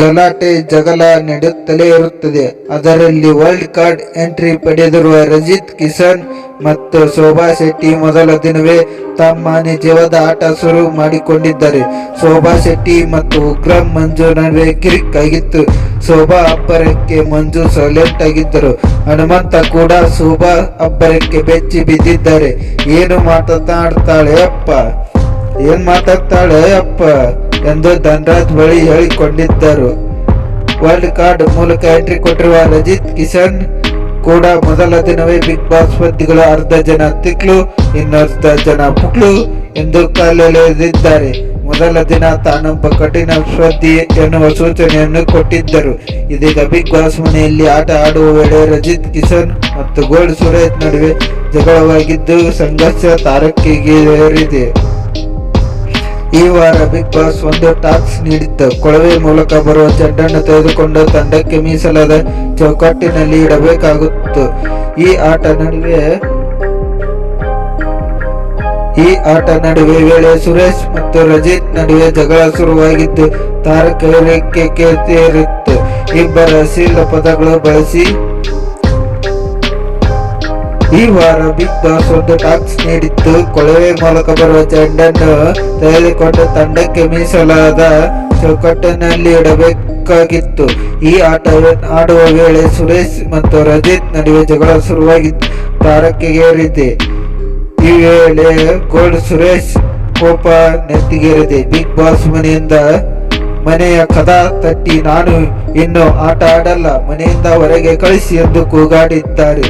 ಗಲಾಟೆ, ಜಗಳ ನಡೆಯುತ್ತಲೇ ಇರುತ್ತದೆ. ಅದರಲ್ಲಿ ವರ್ಲ್ಡ್ ಕಾರ್ಡ್ ಎಂಟ್ರಿ ಪಡೆದಿರುವ ರಜಿತ್ ಕಿಶನ್ ಮತ್ತು ಶೋಭಾ ಶೆಟ್ಟಿ ಮೊದಲ ದಿನವೇ ತಮ್ಮ ನಿಜವಾದ ಆಟ ಶುರು ಮಾಡಿಕೊಂಡಿದ್ದಾರೆ. ಶೋಭಾ ಶೆಟ್ಟಿ ಮತ್ತು ಉಗ್ರಂ ಮಂಜು ನಡುವೆ ಕಿರಿಕ್ ಆಗಿತ್ತು. ಶೋಭಾ ಅಬ್ಬರಕ್ಕೆ ಮಂಜು ಸೆಲೆಕ್ಟ್ ಆಗಿದ್ದರು. ಹನುಮಂತ ಕೂಡ ಶೋಭಾ ಅಬ್ಬರಕ್ಕೆ ಬೆಚ್ಚಿ ಬಿದ್ದಿದ್ದಾರೆ. ಏನು ಮಾತಾಡ್ತಾಳೆ ಅಪ್ಪ? ಏನ್ ಮಾತಾಡ್ತಾಳೆ ಅಪ್ಪ? ಎಂದು ಧನ್ರಾಜ್ ಬಳಿ ಹೇಳಿಕೊಂಡಿದ್ದರು. ವರ್ಲ್ಡ್ ಕಾರ್ಡ್ ಮೂಲಕ ಎಂಟ್ರಿ ಕೊಟ್ಟಿರುವ ರಜಿತ್ ಕಿಶನ್ ಕೂಡ ಮೊದಲ ದಿನವೇ ಬಿಗ್ ಬಾಸ್ ಸ್ಪರ್ಧಿಗಳು ಅರ್ಧ ಜನ ತಿಕ್ಲು ಇನ್ನರ್ಧ ಜನ ಪುಕ್ಲು ಎಂದು ಕಾಲೆಳೆದಿದ್ದಾರೆ. ಮೊದಲ ದಿನ ತಾನೊಬ್ಬ ಕಠಿಣ ಸ್ಪರ್ಧಿ ಎನ್ನುವ ಸೂಚನೆಯನ್ನು ಕೊಟ್ಟಿದ್ದರು. ಇದೀಗ ಬಿಗ್ ಬಾಸ್ ಮನೆಯಲ್ಲಿ ಆಟ ಆಡುವ ವೇಳೆ ರಜಿತ್ ಕಿಶನ್ ಮತ್ತು ಗೋಲ್ಡ್ ಸುರೇಶ್ ನಡುವೆ ಜಗಳವಾಗಿದ್ದು ಸಂಘರ್ಷ ತಾರಕಿಗೆ ಏರಿದೆ ಈ ವಾರ ಬಿಗ್ ಬಾಸ್ ಒಂದು ಟಾಸ್ಕ್ ನೀಡಿತ್ತು. ಕೊಳವೆ ಮೂಲಕ ಬರುವ ಚೆಂಡನ್ನು ತೆಗೆದುಕೊಂಡು ತಂಡಕ್ಕೆ ಮೀಸಲಾದ ಚೌಕಟ್ಟಿನಲ್ಲಿ ಇಡಬೇಕಾಗುತ್ತು. ಈ ಆಟ ನಡುವೆ, ಈ ಆಟ ನಡುವೆ ವೇಳೆ ಸುರೇಶ್ ಮತ್ತು ರಜಿತ್ ನಡುವೆ ಜಗಳ ಶುರುವಾಗಿದ್ದು ತಾರಕ ಇಬ್ಬರ ಸೀಲ ಪದಗಳು ಬಳಸಿ ಈ ವಾರ ಬಿಗ್ ಬಾಸ್ ಒಂದು ಟಾಕ್ಸ್ ನೀಡಿತ್ತು. ಕೊಳವೆ ಮೂಲಕ ಬರುವ ಚೆಂಡನ್ನು ತೆಗೆದುಕೊಂಡು ತಂಡಕ್ಕೆ ಮೀಸಲಾದ ಚೌಕಟ್ಟಿನಲ್ಲಿ ಇಡಬೇಕಾಗಿತ್ತು. ಈ ಆಟ ಆಡುವ ವೇಳೆ ಸುರೇಶ್ ಮತ್ತು ರಜಿತ್ ನಡುವೆ ಜಗಳ ಶುರುವಾಗಿತ್ತು. ತಾರಕೆಗೇರಿದೆ ಈ ವೇಳೆ ಗೋಲ್ಡ್ ಸುರೇಶ್ ಕೋಪ ನೆತ್ತಿಗೇರಿದೆ. ಬಿಗ್ ಬಾಸ್ ಮನೆಯಿಂದ ಮನೆಯ ಕದ ತಟ್ಟಿ, ನಾನು ಇನ್ನು ಆಟ ಆಡಲ್ಲ, ಮನೆಯಿಂದ ಹೊರಗೆ ಕಳಿಸಿ ಎಂದು ಕೂಗಾಡಿದ್ದಾರೆ.